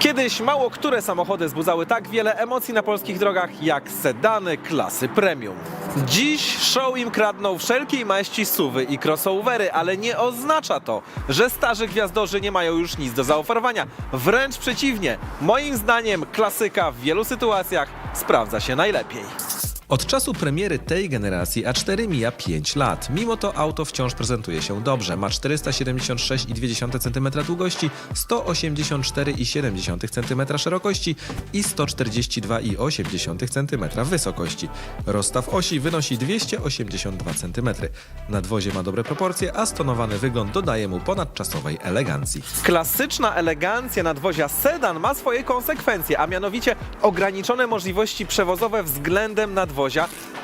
Kiedyś mało które samochody wzbudzały tak wiele emocji na polskich drogach jak sedany klasy premium. Dziś show im kradną wszelkiej maści suwy i crossovery, ale nie oznacza to, że starzy gwiazdorzy nie mają już nic do zaoferowania. Wręcz przeciwnie, moim zdaniem klasyka w wielu sytuacjach sprawdza się najlepiej. Od czasu premiery tej generacji A4 mija 5 lat. Mimo to auto wciąż prezentuje się dobrze. Ma 476,2 cm długości, 184,7 cm szerokości i 142,8 cm wysokości. Rozstaw osi wynosi 282 cm. Nadwozie ma dobre proporcje, a stonowany wygląd dodaje mu ponadczasowej elegancji. Klasyczna elegancja nadwozia sedan ma swoje konsekwencje, a mianowicie ograniczone możliwości przewozowe względem nadwozia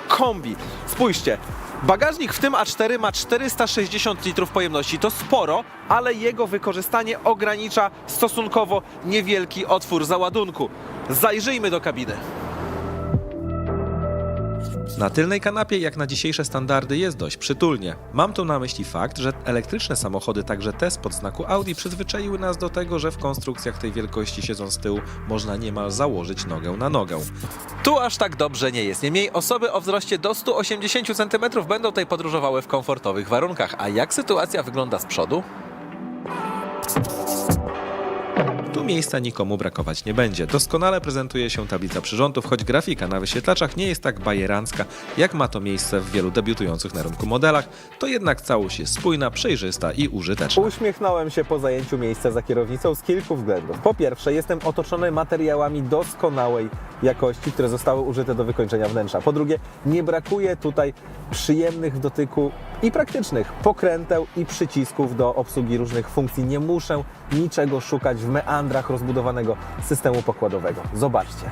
kombi. Spójrzcie, bagażnik w tym A4 ma 460 litrów pojemności. To sporo, ale jego wykorzystanie ogranicza stosunkowo niewielki otwór załadunku. Zajrzyjmy do kabiny. Na tylnej kanapie, jak na dzisiejsze standardy, jest dość przytulnie. Mam tu na myśli fakt, że elektryczne samochody, także te spod znaku Audi, przyzwyczaiły nas do tego, że w konstrukcjach tej wielkości siedząc z tyłu można niemal założyć nogę na nogę. Tu aż tak dobrze nie jest. Niemniej osoby o wzroście do 180 cm będą tutaj podróżowały w komfortowych warunkach. A jak sytuacja wygląda z przodu? Tu miejsca nikomu brakować nie będzie. Doskonale prezentuje się tablica przyrządów, choć grafika na wyświetlaczach nie jest tak bajerancka, jak ma to miejsce w wielu debiutujących na rynku modelach, to jednak całość jest spójna, przejrzysta i użyteczna. Uśmiechnąłem się po zajęciu miejsca za kierownicą z kilku względów. Po pierwsze, jestem otoczony materiałami doskonałej jakości, które zostały użyte do wykończenia wnętrza. Po drugie, nie brakuje tutaj przyjemnych w dotyku i praktycznych pokręteł i przycisków do obsługi różnych funkcji. Nie muszę niczego szukać w meandrach rozbudowanego systemu pokładowego. Zobaczcie.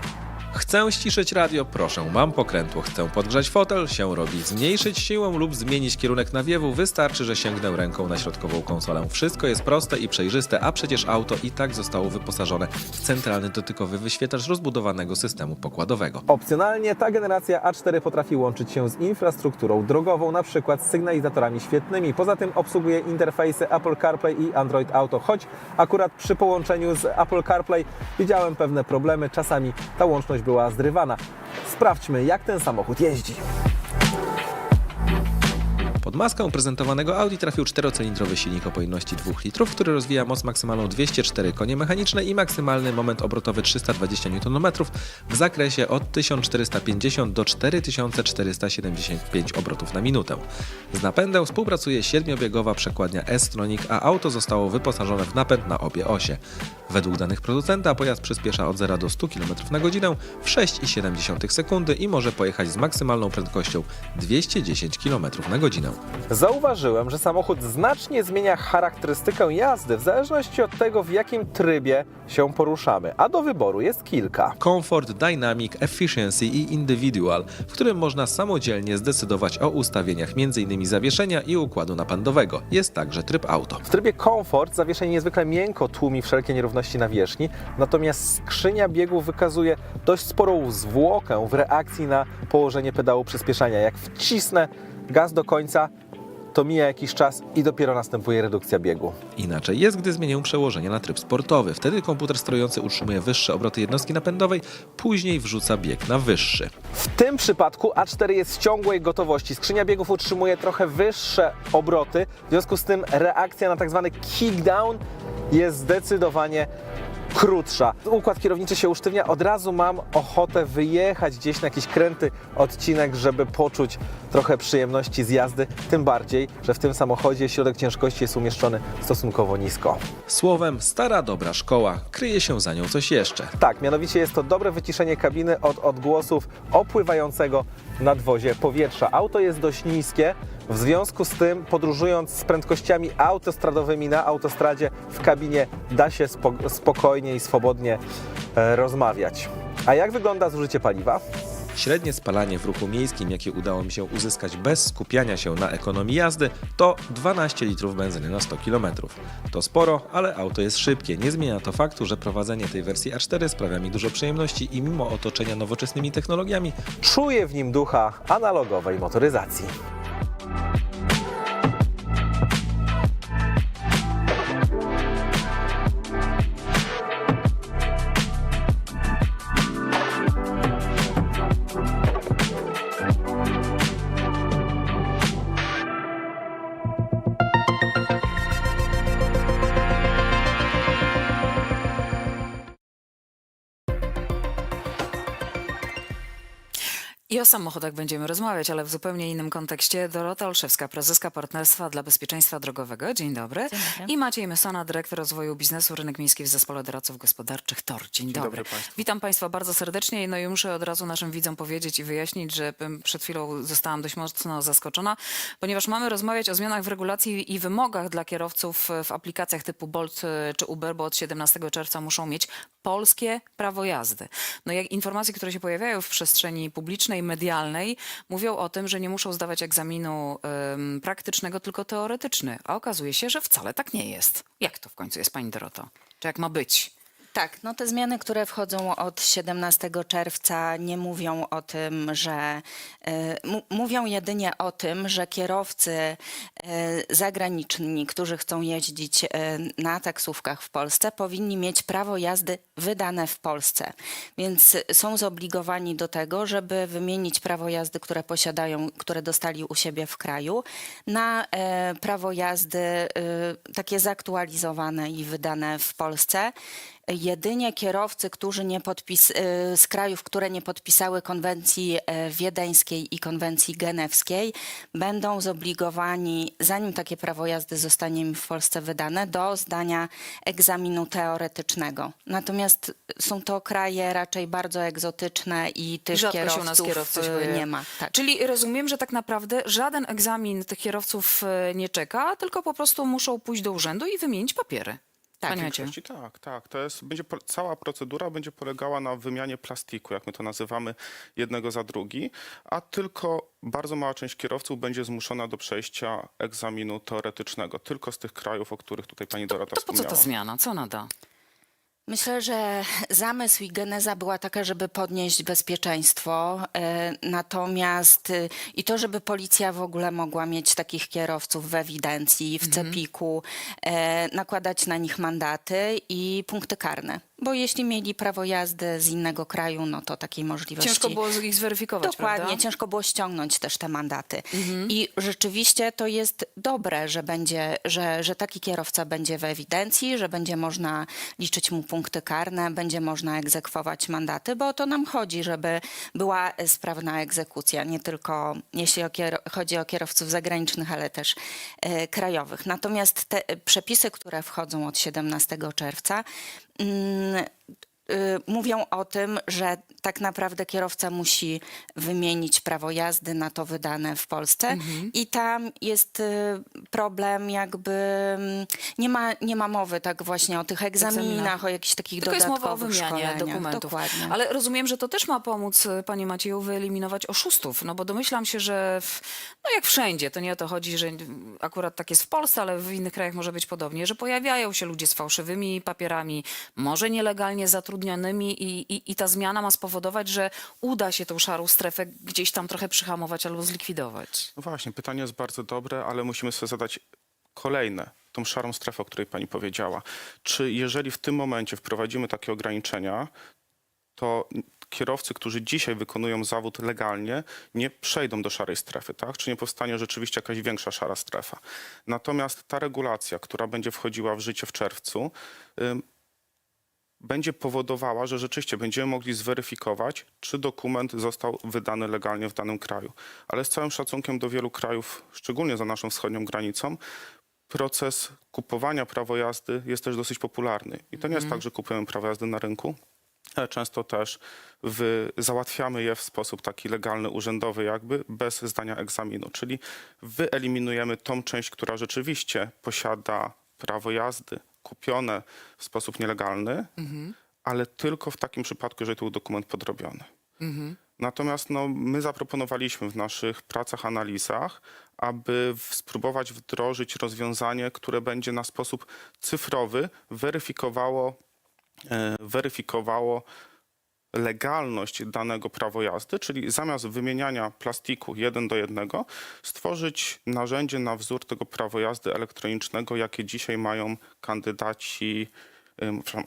Chcę ściszyć radio, proszę, mam pokrętło. Chcę podgrzać fotel, się robi. Zmniejszyć siłę lub zmienić kierunek nawiewu, wystarczy, że sięgnę ręką na środkową konsolę. Wszystko jest proste i przejrzyste, a przecież auto i tak zostało wyposażone w centralny dotykowy wyświetlacz rozbudowanego systemu pokładowego. Opcjonalnie ta generacja A4 potrafi łączyć się z infrastrukturą drogową, na przykład z sygnalizatorami świetnymi. Poza tym obsługuje interfejsy Apple CarPlay i Android Auto, choć akurat przy połączeniu z Apple CarPlay widziałem pewne problemy. Czasami ta łączność była zrywana. Sprawdźmy, jak ten samochód jeździ. Pod maskę prezentowanego Audi trafił czterocylindrowy silnik o pojemności 2 litrów, który rozwija moc maksymalną 204 konie mechaniczne i maksymalny moment obrotowy 320 Nm w zakresie od 1450 do 4475 obrotów na minutę. Z napędem współpracuje siedmiobiegowa przekładnia S-Tronic, a auto zostało wyposażone w napęd na obie osie. Według danych producenta pojazd przyspiesza od 0 do 100 km na godzinę w 6,7 sekundy i może pojechać z maksymalną prędkością 210 km na godzinę. Zauważyłem, że samochód znacznie zmienia charakterystykę jazdy w zależności od tego, w jakim trybie się poruszamy, a do wyboru jest kilka. Comfort, Dynamic, Efficiency i Individual, w którym można samodzielnie zdecydować o ustawieniach m.in. zawieszenia i układu napędowego. Jest także tryb auto. W trybie komfort zawieszenie niezwykle miękko tłumi wszelkie nierówności nawierzchni, natomiast skrzynia biegów wykazuje dość sporą zwłokę w reakcji na położenie pedału przyspieszania. Jak wcisnę gaz do końca, to mija jakiś czas i dopiero następuje redukcja biegu. Inaczej jest, gdy zmienię przełożenie na tryb sportowy. Wtedy komputer sterujący utrzymuje wyższe obroty jednostki napędowej, później wrzuca bieg na wyższy. W tym przypadku A4 jest w ciągłej gotowości. Skrzynia biegów utrzymuje trochę wyższe obroty, w związku z tym reakcja na tak zwany kickdown jest zdecydowanie krótsza. Układ kierowniczy się usztywnia, od razu mam ochotę wyjechać gdzieś na jakiś kręty odcinek, żeby poczuć trochę przyjemności z jazdy, tym bardziej, że w tym samochodzie środek ciężkości jest umieszczony stosunkowo nisko. Słowem, stara dobra szkoła, kryje się za nią coś jeszcze. Tak, mianowicie jest to dobre wyciszenie kabiny od odgłosów opływającego nadwozie powietrza. Auto jest dość niskie, w związku z tym podróżując z prędkościami autostradowymi na autostradzie w kabinie da się spo- spokojnie i swobodnie e, rozmawiać. A jak wygląda zużycie paliwa? Średnie spalanie w ruchu miejskim, jakie udało mi się uzyskać bez skupiania się na ekonomii jazdy, to 12 litrów benzyny na 100 km. To sporo, ale auto jest szybkie. Nie zmienia to faktu, że prowadzenie tej wersji A4 sprawia mi dużo przyjemności i mimo otoczenia nowoczesnymi technologiami, Czuję w nim ducha analogowej motoryzacji. O samochodach będziemy rozmawiać, ale w zupełnie innym kontekście. Dorota Olszewska, prezeska Partnerstwa dla Bezpieczeństwa Drogowego. Dzień dobry. Dzień dobry. I Maciej Mysona, dyrektor rozwoju biznesu, rynek miejski w Zespole Doradców Gospodarczych TOR. Dzień, dobry. dobry państwu. Witam Państwa bardzo serdecznie. No i muszę od razu naszym widzom powiedzieć i wyjaśnić, że przed chwilą zostałam dość mocno zaskoczona, ponieważ mamy rozmawiać o zmianach w regulacji i wymogach dla kierowców w aplikacjach typu Bolt czy Uber, bo od 17 czerwca muszą mieć polskie prawo jazdy. No jak informacje, które się pojawiają w przestrzeni publicznej, medialnej, mówią o tym, że nie muszą zdawać egzaminu em, praktycznego, tylko teoretyczny. A okazuje się, że wcale tak nie jest. Jak to w końcu jest, Pani Doroto? Czy jak ma być? Tak, no te zmiany, które wchodzą od 17 czerwca, nie mówią o tym, że y, mówią jedynie o tym, że kierowcy y, zagraniczni, którzy chcą jeździć y, na taksówkach w Polsce, powinni mieć prawo jazdy wydane w Polsce. Więc są zobligowani do tego, żeby wymienić prawo jazdy, które posiadają, które dostali u siebie w kraju, na prawo jazdy takie zaktualizowane i wydane w Polsce. Jedynie kierowcy, którzy nie podpis, y, z krajów, które nie podpisały konwencji e, wiedeńskiej i konwencji genewskiej, będą zobligowani, zanim takie prawo jazdy zostanie im w Polsce wydane, do zdania egzaminu teoretycznego. Natomiast są to kraje raczej bardzo egzotyczne i tych Rzadko się u kierowców nas kierowcy się y, nie ma. Tak. Czyli rozumiem, że tak naprawdę żaden egzamin tych kierowców e, nie czeka, tylko po prostu muszą pójść do urzędu i wymienić papiery. Tak. Panie tak, tak. To jest, będzie, cała procedura będzie polegała na wymianie plastiku, jak my to nazywamy, jednego za drugi, a tylko bardzo mała część kierowców będzie zmuszona do przejścia egzaminu teoretycznego, tylko z tych krajów, o których tutaj pani Dorota To po co wspomniała. ta zmiana? Co ona da? Myślę, że zamysł i geneza była taka, żeby podnieść bezpieczeństwo, e, natomiast e, i to, żeby policja w ogóle mogła mieć takich kierowców w ewidencji, w CEPiK-u, e, nakładać na nich mandaty i punkty karne. Bo jeśli mieli prawo jazdy z innego kraju, no to takiej możliwości... Ciężko było ich zweryfikować, Dokładnie, prawda? ciężko było ściągnąć też te mandaty. I rzeczywiście to jest dobre, że, będzie, że, że taki kierowca będzie w ewidencji, że będzie można liczyć mu punkty karne, będzie można egzekwować mandaty, bo o to nam chodzi, żeby była sprawna egzekucja, nie tylko jeśli o chodzi o kierowców zagranicznych, ale też e, krajowych. Natomiast te przepisy, które wchodzą od 17 czerwca, mm, y, mówią o tym, że tak naprawdę kierowca musi wymienić prawo jazdy na to wydane w Polsce Mhm. i tam jest y, problem jakby mm, nie ma, nie ma mowy tak właśnie o tych egzaminach, Egzaminach. o jakichś takich Tylko jest dodatkowych mowa o wymianie dokumentów. Dokładnie. Ale rozumiem, że to też ma pomóc, e, panie Macieju, wyeliminować oszustów. No bo domyślam się, że w, no jak wszędzie, to nie o to chodzi, że akurat tak jest w Polsce, ale w innych krajach może być podobnie, że pojawiają się ludzie z fałszywymi papierami, może nielegalnie zatrudnionymi i, i, i ta zmiana ma spowodować, że uda się tą szarą strefę gdzieś tam trochę przyhamować albo zlikwidować. No właśnie, pytanie jest bardzo dobre, ale musimy sobie zadać kolejne, tą szarą strefę, o której pani powiedziała. Czy jeżeli w tym momencie wprowadzimy takie ograniczenia, to kierowcy, którzy dzisiaj wykonują zawód legalnie, nie przejdą do szarej strefy, tak? Czy nie powstanie rzeczywiście jakaś większa szara strefa? Natomiast ta regulacja, która będzie wchodziła w życie w czerwcu, będzie powodowała, że rzeczywiście będziemy mogli zweryfikować, czy dokument został wydany legalnie w danym kraju. Ale z całym szacunkiem do wielu krajów, szczególnie za naszą wschodnią granicą, proces kupowania prawa jazdy jest też dosyć popularny. I to nie jest tak, że kupujemy prawo jazdy na rynku, ale często też wy, załatwiamy je w sposób taki legalny, urzędowy jakby, bez zdania egzaminu. Czyli wyeliminujemy tą część, która rzeczywiście posiada prawo jazdy kupione w sposób nielegalny, ale tylko w takim przypadku, jeżeli to był dokument podrobiony. Natomiast no, my zaproponowaliśmy w naszych pracach, analizach, aby spróbować wdrożyć rozwiązanie, które będzie na sposób cyfrowy weryfikowało, e, weryfikowało legalność danego prawa jazdy, czyli zamiast wymieniania plastiku jeden do jednego, stworzyć narzędzie na wzór tego prawa jazdy elektronicznego, jakie dzisiaj mają kandydaci,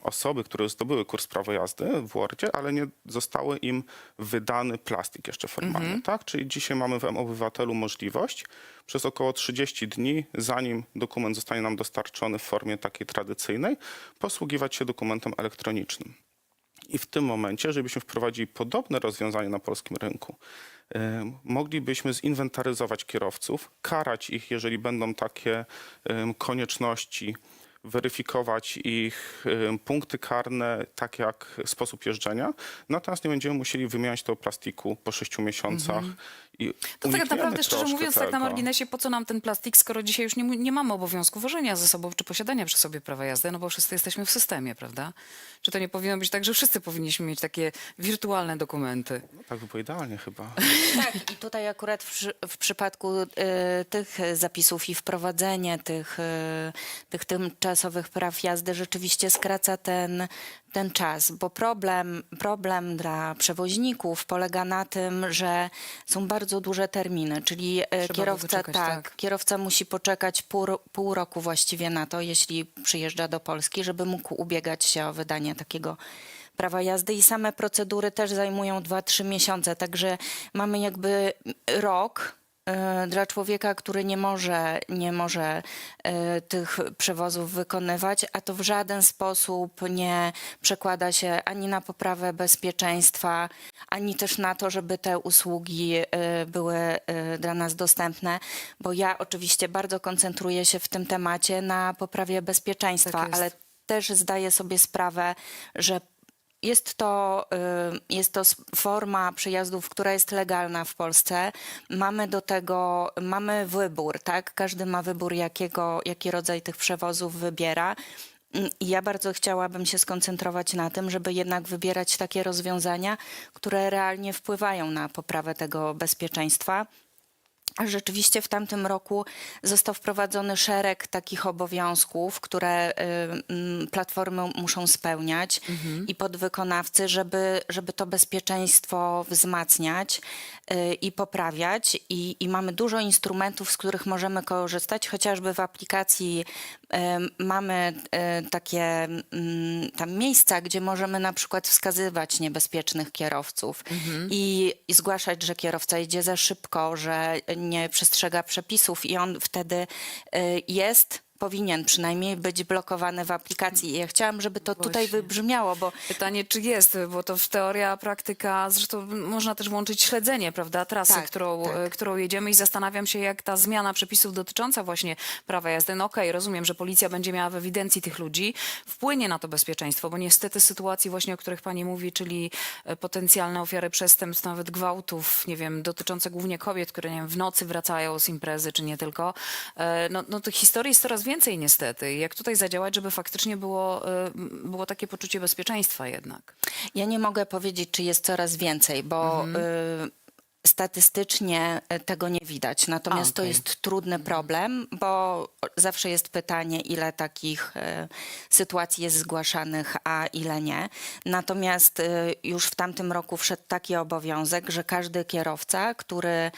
osoby, które zdobyły kurs prawa jazdy w Wordzie, ale nie zostały im wydany plastik jeszcze formalnie, tak? Czyli dzisiaj mamy w M-Obywatelu możliwość przez około 30 dni, zanim dokument zostanie nam dostarczony w formie takiej tradycyjnej, posługiwać się dokumentem elektronicznym. I w tym momencie, żebyśmy wprowadzili podobne rozwiązanie na polskim rynku, moglibyśmy zinwentaryzować kierowców, karać ich, jeżeli będą takie konieczności, weryfikować ich punkty karne, tak jak sposób jeżdżenia, natomiast nie będziemy musieli wymieniać tego plastiku po sześciu miesiącach. I To tak naprawdę, szczerze mówiąc, tak na tego. marginesie, po co nam ten plastik, skoro dzisiaj już nie, nie mamy obowiązku wożenia ze sobą czy posiadania przy sobie prawa jazdy, no bo wszyscy jesteśmy w systemie, prawda? Czy to nie powinno być tak, że wszyscy powinniśmy mieć takie wirtualne dokumenty? No, tak by było idealnie chyba. Tak, i tutaj akurat w, w przypadku y, tych zapisów i wprowadzenie tych, y, tych tymczasowych praw jazdy rzeczywiście skraca ten, ten czas, bo problem, problem dla przewoźników polega na tym, że są bardzo duże terminy, czyli y, Trzeba kierowca, wyczekać, tak, tak. kierowca musi poczekać pół, pół roku właściwie na to, jeśli przyjeżdża do Polski, żeby mógł ubiegać się o wydanie takiego prawa jazdy i same procedury też zajmują 2-3 miesiące, także mamy jakby rok e, dla człowieka, który nie może, nie może e, tych przewozów wykonywać, a to w żaden sposób nie przekłada się ani na poprawę bezpieczeństwa, ani też na to, żeby te usługi e, były e, dla nas dostępne, bo ja oczywiście bardzo koncentruję się w tym temacie na poprawie bezpieczeństwa, Tak ale też zdaję sobie sprawę, że jest to, y, jest to forma przejazdów, która jest legalna w Polsce. Mamy do tego, mamy wybór, tak? Każdy ma wybór, jakiego, jaki rodzaj tych przewozów wybiera. Mm, ja bardzo chciałabym się skoncentrować na tym, żeby jednak wybierać takie rozwiązania, które realnie wpływają na poprawę tego bezpieczeństwa. A Rzeczywiście w tamtym roku został wprowadzony szereg takich obowiązków, które y, mm, platformy muszą spełniać i podwykonawcy, żeby, żeby to bezpieczeństwo wzmacniać y, i poprawiać. I, I mamy dużo instrumentów, z których możemy korzystać, chociażby w aplikacji mamy y, takie mm, tam miejsca, gdzie możemy na przykład wskazywać niebezpiecznych kierowców i, i zgłaszać, że kierowca jedzie za szybko, że nie przestrzega przepisów i on wtedy y, jest, powinien przynajmniej być blokowany w aplikacji. I ja chciałam, żeby to tutaj Właśnie. wybrzmiało, bo Pytanie, czy jest, bo to w teoria, praktyka, zresztą można też włączyć śledzenie, prawda, trasy, Tak, którą, tak. e, którą jedziemy i zastanawiam się, jak ta zmiana przepisów dotycząca właśnie prawa jazdy, no okej, rozumiem, że policja będzie miała w ewidencji tych ludzi, wpłynie na to bezpieczeństwo, bo niestety sytuacji właśnie, o których pani mówi, czyli e, potencjalne ofiary przestępstw, nawet gwałtów, nie wiem, dotyczące głównie kobiet, które, nie wiem, w nocy wracają z imprezy, czy nie tylko, e, no, no tych historii jest coraz więcej niestety. Jak tutaj zadziałać, żeby faktycznie było, e, było takie poczucie bezpieczeństwa jednak? Ja nie mogę powiedzieć, czy jest coraz więcej, bo y, statystycznie y, tego nie widać. Natomiast A, to jest trudny problem, bo zawsze jest pytanie, ile takich y, sytuacji jest zgłaszanych, a ile nie. Natomiast y, już w tamtym roku wszedł taki obowiązek, że każdy kierowca, który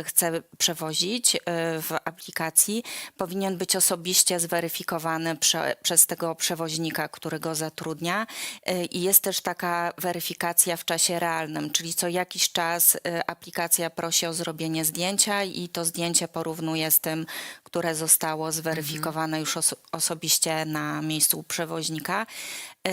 y, chce przewozić y, w aplikacji, powinien być osobiście zweryfikowany prze, przez tego przewoźnika, który go zatrudnia. Y, I jest też taka weryfikacja w czasie realnym, czyli co jakiś czas y, aplikacja prosi o zrobienie zdjęcia i to zdjęcie porównuje z tym, które zostało zweryfikowane już oso- osobiście na miejscu przewoźnika. Y,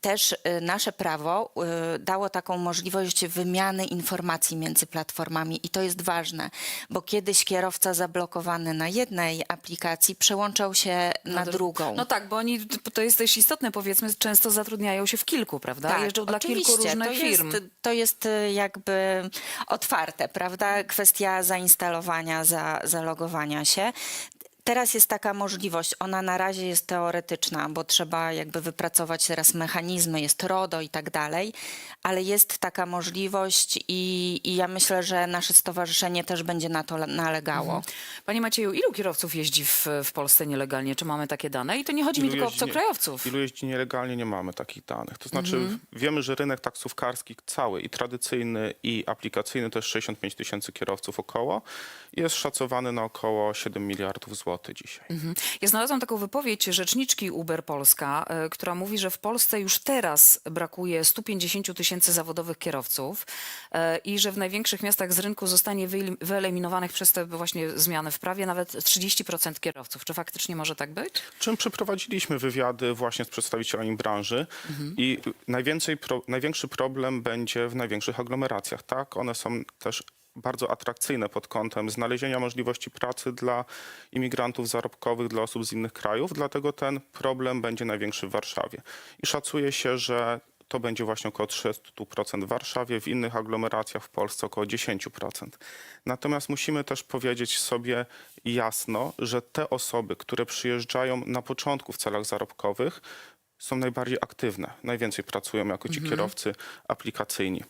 Też y, nasze prawo y, dało taką możliwość wymiany informacji między platformami i to jest ważne, bo kiedyś kierowca zablokowany na jednej aplikacji przełączał się na dru- drugą. No tak, bo oni, to jest też istotne, powiedzmy, często zatrudniają się w kilku, prawda? Jeżdżą dla kilku Tak, różnych to firm. Jest, to jest jakby otwarte, prawda? Kwestia zainstalowania, za, zalogowania się. Teraz jest taka możliwość, ona na razie jest teoretyczna, bo trzeba jakby wypracować teraz mechanizmy, jest RODO i tak dalej, ale jest taka możliwość i, i ja myślę, że nasze stowarzyszenie też będzie na to le- nalegało. Panie Macieju, ilu kierowców jeździ w, w Polsce nielegalnie? Czy mamy takie dane? I to nie chodzi mi tylko o obcokrajowców. Ilu jeździ nielegalnie, nie mamy takich danych. To znaczy wiemy, że rynek taksówkarski cały i tradycyjny i aplikacyjny to jest 65 tysięcy kierowców około jest szacowany na około 7 miliardów złotych. Roboty dzisiaj. Mhm. Ja znalazłam taką wypowiedź rzeczniczki Uber Polska, e, która mówi, że w Polsce już teraz brakuje 150 tysięcy zawodowych kierowców e, i że w największych miastach z rynku zostanie wyelim- wyeliminowanych przez te właśnie zmiany w prawie nawet 30% kierowców. Czy faktycznie może tak być? Czym przeprowadziliśmy wywiady właśnie z przedstawicielami branży i najwięcej pro, największy problem będzie w największych aglomeracjach. Tak, one są też bardzo atrakcyjne pod kątem znalezienia możliwości pracy dla imigrantów zarobkowych, dla osób z innych krajów, dlatego ten problem będzie największy w Warszawie. I szacuje się, że to będzie właśnie około 30% w Warszawie, w innych aglomeracjach w Polsce około 10%. Natomiast musimy też powiedzieć sobie jasno, że te osoby, które przyjeżdżają na początku w celach zarobkowych, są najbardziej aktywne, najwięcej pracują jako ci kierowcy aplikacyjni.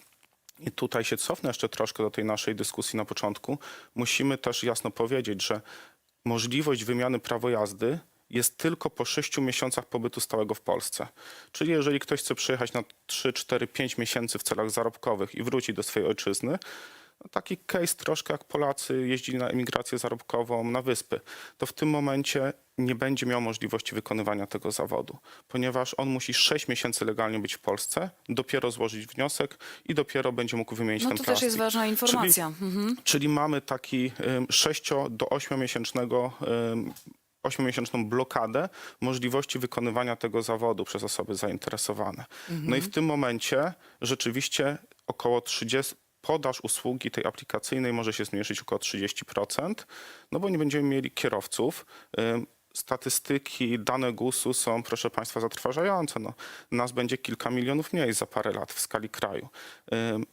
I tutaj się cofnę jeszcze troszkę do tej naszej dyskusji na początku. Musimy też jasno powiedzieć, że możliwość wymiany prawa jazdy jest tylko po 6 miesiącach pobytu stałego w Polsce. Czyli jeżeli ktoś chce przyjechać na 3, 4, 5 miesięcy w celach zarobkowych i wróci do swojej ojczyzny, taki case troszkę jak Polacy jeździli na emigrację zarobkową na wyspy, to w tym momencie nie będzie miał możliwości wykonywania tego zawodu, ponieważ on musi 6 miesięcy legalnie być w Polsce, dopiero złożyć wniosek i dopiero będzie mógł wymienić No ten to plastik. też jest ważna informacja. Mhm. Czyli mamy taki 6 do 8 miesięcznego 8-miesięczną blokadę możliwości wykonywania tego zawodu przez osoby zainteresowane. No i w tym momencie rzeczywiście około 30 podaż usługi tej aplikacyjnej może się zmniejszyć około 30%, no bo nie będziemy mieli kierowców. Statystyki, dane GUS-u są, proszę Państwa, zatrważające. No, nas będzie kilka milionów mniej za parę lat w skali kraju.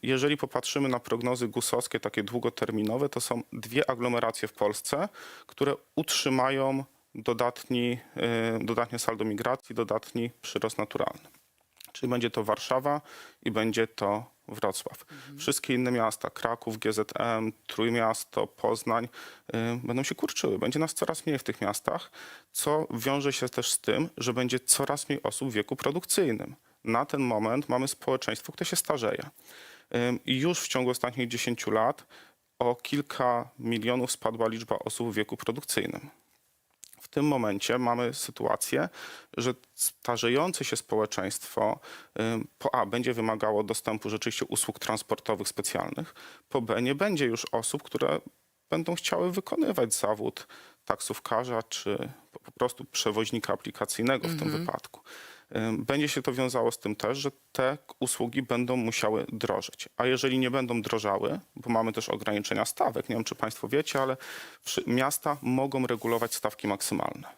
Jeżeli popatrzymy na prognozy GUS-owskie, takie długoterminowe, to są dwie aglomeracje w Polsce, które utrzymają dodatni, dodatnie saldo migracji, dodatni przyrost naturalny. Czyli będzie to Warszawa i będzie to Wrocław. Wszystkie inne miasta, Kraków, GZM, Trójmiasto, Poznań, y, będą się kurczyły. Będzie nas coraz mniej w tych miastach, co wiąże się też z tym, że będzie coraz mniej osób w wieku produkcyjnym. Na ten moment mamy społeczeństwo, które się starzeje. Ym, I już w ciągu ostatnich 10 lat o kilka milionów spadła liczba osób w wieku produkcyjnym. W tym momencie mamy sytuację, że starzejące się społeczeństwo po A będzie wymagało dostępu rzeczywiście usług transportowych specjalnych, po B nie będzie już osób, które będą chciały wykonywać zawód taksówkarza czy po po prostu przewoźnika aplikacyjnego w tym wypadku. Będzie się to wiązało z tym też, że te usługi będą musiały drożeć. A jeżeli nie będą drożały, bo mamy też ograniczenia stawek, nie wiem czy Państwo wiecie, ale miasta mogą regulować stawki maksymalne.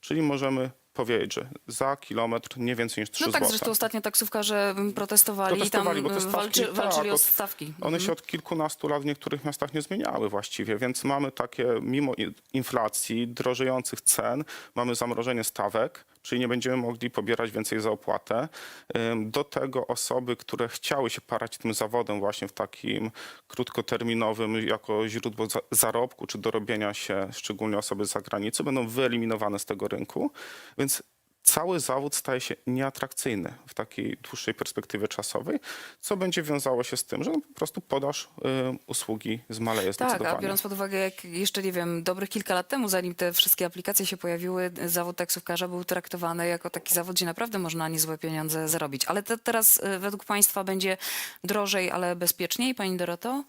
Czyli możemy powiedzieć, że za kilometr nie więcej niż 3 No tak, zł. zresztą ostatnio taksówkarze protestowali, Protestowali, i tam stawki- walczy, tak, walczyli o stawki. One się od kilkunastu lat w niektórych miastach nie zmieniały właściwie, więc mamy takie, mimo inflacji, drożejących cen, mamy zamrożenie stawek, czyli nie będziemy mogli pobierać więcej za opłatę. Do tego osoby, które chciały się parać tym zawodem właśnie w takim krótkoterminowym jako źródło za- zarobku czy dorobienia się, szczególnie osoby z zagranicy, będą wyeliminowane z tego rynku, więc cały zawód staje się nieatrakcyjny w takiej dłuższej perspektywie czasowej, co będzie wiązało się z tym, że no po prostu podaż y, usługi zmaleje Tak, zdecydowanie. a biorąc pod uwagę, jak jeszcze nie wiem, dobrych kilka lat temu, zanim te wszystkie aplikacje się pojawiły, zawód taksówkarza był traktowany jako taki zawód, gdzie naprawdę można niezłe pieniądze zarobić. Ale te, teraz y, według Państwa będzie drożej, ale bezpieczniej, Pani Doroto?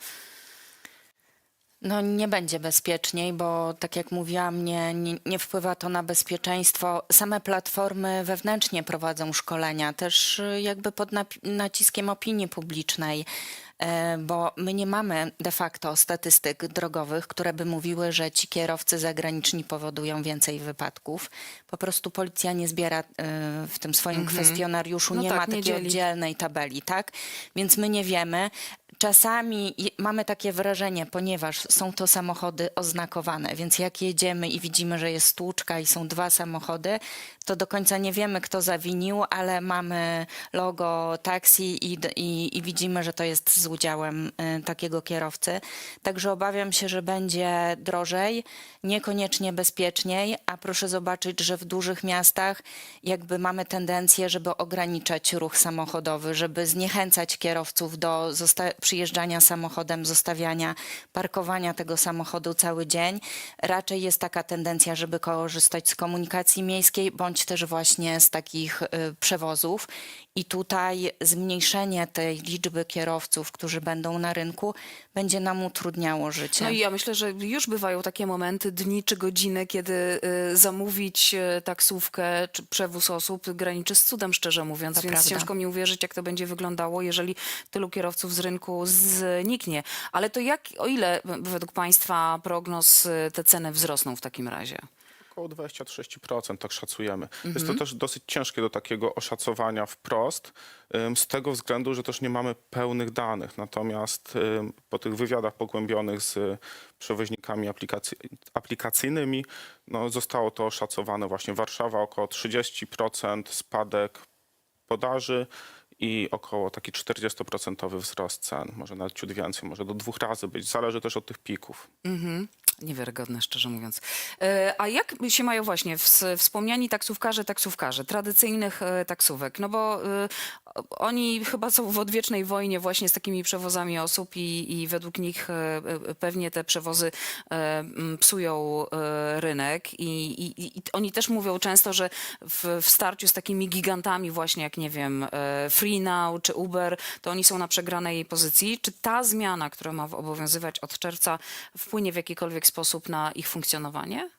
No nie będzie bezpieczniej, bo tak jak mówiłam, nie, nie, nie wpływa to na bezpieczeństwo. Same platformy wewnętrznie prowadzą szkolenia, też y, jakby pod naciskiem opinii publicznej, bo my nie mamy de facto statystyk drogowych, które by mówiły, że ci kierowcy zagraniczni powodują więcej wypadków. Po prostu policja nie zbiera y, w tym swoim kwestionariuszu, No nie tak, ma nie takiej dzieli. oddzielnej tabeli, tak? Więc my nie wiemy. Czasami mamy takie wrażenie, ponieważ są to samochody oznakowane, więc jak jedziemy i widzimy, że jest stłuczka i są dwa samochody, to do końca nie wiemy, kto zawinił, ale mamy logo taksi i, i, i widzimy, że to jest z udziałem y, takiego kierowcy. Także obawiam się, że będzie drożej, niekoniecznie bezpieczniej, a proszę zobaczyć, że w dużych miastach jakby mamy tendencję, żeby ograniczać ruch samochodowy, żeby zniechęcać kierowców do przyjeżdżania samochodem, zostawiania, parkowania tego samochodu cały dzień. Raczej jest taka tendencja, żeby korzystać z komunikacji miejskiej, bądź też właśnie z takich y, przewozów. I tutaj zmniejszenie tej liczby kierowców, którzy będą na rynku, będzie nam utrudniało życie. No i ja myślę, że już bywają takie momenty, dni czy godziny, kiedy y, zamówić y, taksówkę czy przewóz osób graniczy z cudem, szczerze mówiąc. To Więc prawda. ciężko mi uwierzyć, jak to będzie wyglądało, jeżeli tylu kierowców z rynku zniknie. Ale to jak, o ile według Państwa prognoz y, te ceny wzrosną w takim razie? Około 20-30%, tak szacujemy. Jest to też dosyć ciężkie do takiego oszacowania wprost, z tego względu, że też nie mamy pełnych danych. Natomiast po tych wywiadach pogłębionych z przewoźnikami aplikacy- aplikacyjnymi no, zostało to oszacowane właśnie Warszawa około 30% spadek podaży i około taki 40% wzrost cen. Może nawet ciut więcej, może do dwóch razy być. Zależy też od tych pików. Mhm. Niewiarygodne, szczerze mówiąc. E, A jak się mają właśnie ws- wspomniani taksówkarze, taksówkarze, tradycyjnych e, taksówek? No bo e, oni chyba są w odwiecznej wojnie właśnie z takimi przewozami osób i, i według nich pewnie te przewozy psują rynek I, i, i oni też mówią często, że w, w starciu z takimi gigantami właśnie jak, nie wiem, e, Free Now czy Uber, to oni są na przegranej pozycji. Czy ta zmiana, która ma obowiązywać od czerwca, wpłynie w jakikolwiek sposób na ich funkcjonowanie?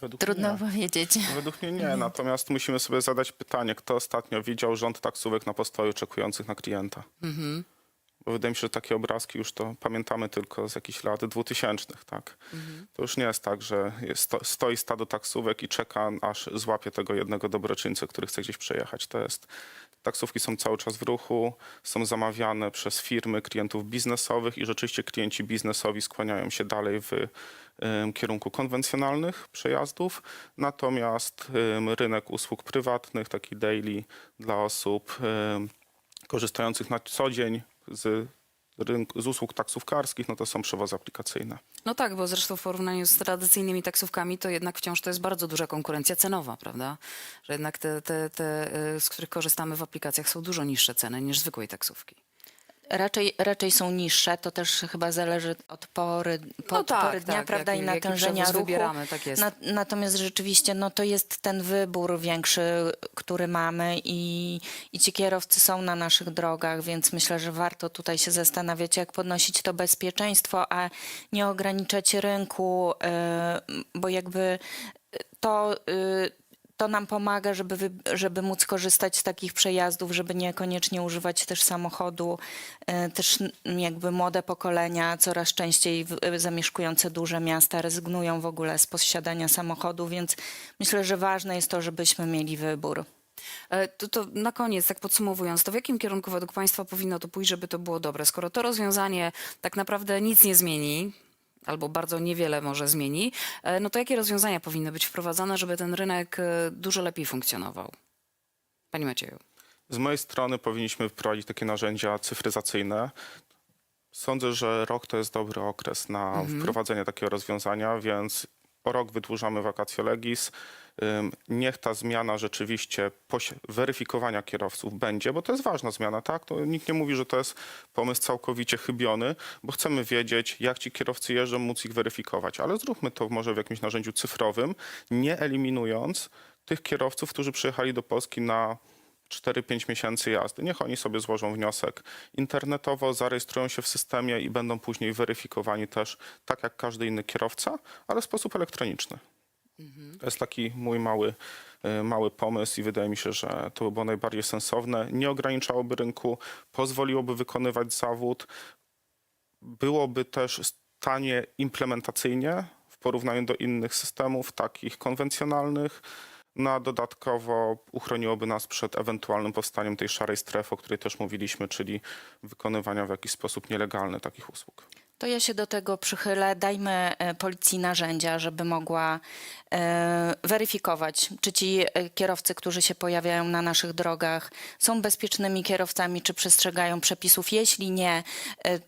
Według Trudno mnie. powiedzieć. Według mnie nie, natomiast musimy sobie zadać pytanie, kto ostatnio widział rząd taksówek na postoju czekujących na klienta. Bo wydaje mi się, że takie obrazki już to pamiętamy tylko z jakichś lat dwutysięcznych, tak? To już nie jest tak, że jest, sto, stoi stado taksówek i czeka, aż złapie tego jednego dobroczyńcę, który chce gdzieś przejechać. To jest, taksówki są cały czas w ruchu, są zamawiane przez firmy klientów biznesowych i rzeczywiście klienci biznesowi skłaniają się dalej w kierunku konwencjonalnych przejazdów, natomiast rynek usług prywatnych, taki daily dla osób korzystających na co dzień z, z usług taksówkarskich, no to są przewozy aplikacyjne. No tak, bo zresztą w porównaniu z tradycyjnymi taksówkami to jednak wciąż to jest bardzo duża konkurencja cenowa, prawda? Że jednak te, te, te y, z których korzystamy w aplikacjach są dużo niższe ceny niż zwykłej taksówki. Raczej, raczej są niższe, to też chyba zależy od pory, po, No tak, pory dnia, tak, prawda, jaki- i natężenia ruchu. wybieramy, tak jest. Na, natomiast rzeczywiście no, to jest ten wybór większy, który mamy i, i ci kierowcy są na naszych drogach, więc myślę, że warto tutaj się zastanawiać, jak podnosić to bezpieczeństwo, a nie ograniczać rynku, e, bo jakby to... to nam pomaga, żeby, żeby móc korzystać z takich przejazdów, żeby niekoniecznie używać też samochodu. E, Też jakby młode pokolenia coraz częściej e, zamieszkujące duże miasta rezygnują w ogóle z posiadania samochodu, więc myślę, że ważne jest to, żebyśmy mieli wybór. E, To, to na koniec, tak podsumowując, to w jakim kierunku według Państwa powinno to pójść, żeby to było dobre? Skoro to rozwiązanie tak naprawdę nic nie zmieni, albo bardzo niewiele może zmieni, e, no to jakie rozwiązania powinny być wprowadzone, żeby ten rynek e, dużo lepiej funkcjonował? Pani Macieju. Z mojej strony powinniśmy wprowadzić takie narzędzia cyfryzacyjne. Sądzę, że rok to jest dobry okres na wprowadzenie takiego rozwiązania, więc rok wydłużamy vacatio legis. Niech ta zmiana rzeczywiście weryfikowania kierowców będzie, bo to jest ważna zmiana, tak? To nikt nie mówi, że to jest pomysł całkowicie chybiony, bo chcemy wiedzieć, jak ci kierowcy jeżdżą, móc ich weryfikować. Ale zróbmy to może w jakimś narzędziu cyfrowym, nie eliminując tych kierowców, którzy przyjechali do Polski na 4-5 miesięcy jazdy. Niech oni sobie złożą wniosek internetowo, zarejestrują się w systemie i będą później weryfikowani też, tak jak każdy inny kierowca, ale w sposób elektroniczny. To jest taki mój mały, y, mały pomysł i wydaje mi się, że to by było najbardziej sensowne. Nie ograniczałoby rynku, pozwoliłoby wykonywać zawód. Byłoby też tanie implementacyjnie w porównaniu do innych systemów, takich konwencjonalnych. No a dodatkowo uchroniłoby nas przed ewentualnym powstaniem tej szarej strefy, o której też mówiliśmy, czyli wykonywania w jakiś sposób nielegalny takich usług. To ja się do tego przychylę. Dajmy e, policji narzędzia, żeby mogła e, weryfikować, czy ci e, kierowcy, którzy się pojawiają na naszych drogach, są bezpiecznymi kierowcami, czy przestrzegają przepisów. Jeśli nie,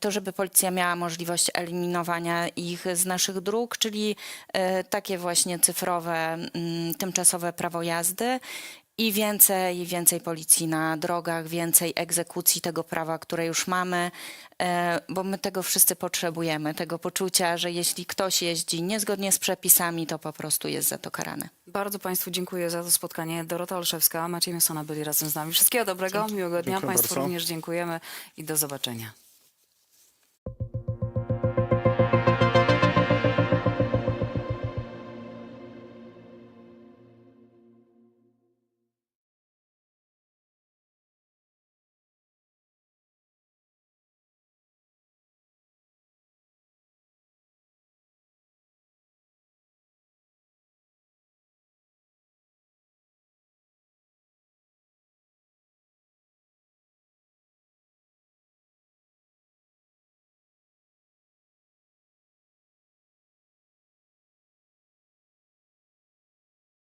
to żeby policja miała możliwość eliminowania ich z naszych dróg, czyli takie właśnie cyfrowe, mm, tymczasowe prawo jazdy. I więcej, więcej policji na drogach, więcej egzekucji tego prawa, które już mamy, e, bo my tego wszyscy potrzebujemy, tego poczucia, że jeśli ktoś jeździ niezgodnie z przepisami, to po prostu jest za to karany. Bardzo Państwu dziękuję za to spotkanie. Dorota Olszewska, Maciej Miosona byli razem z nami. Wszystkiego dobrego, miłego dnia. Dziękuję Państwu bardzo. również dziękujemy i do zobaczenia.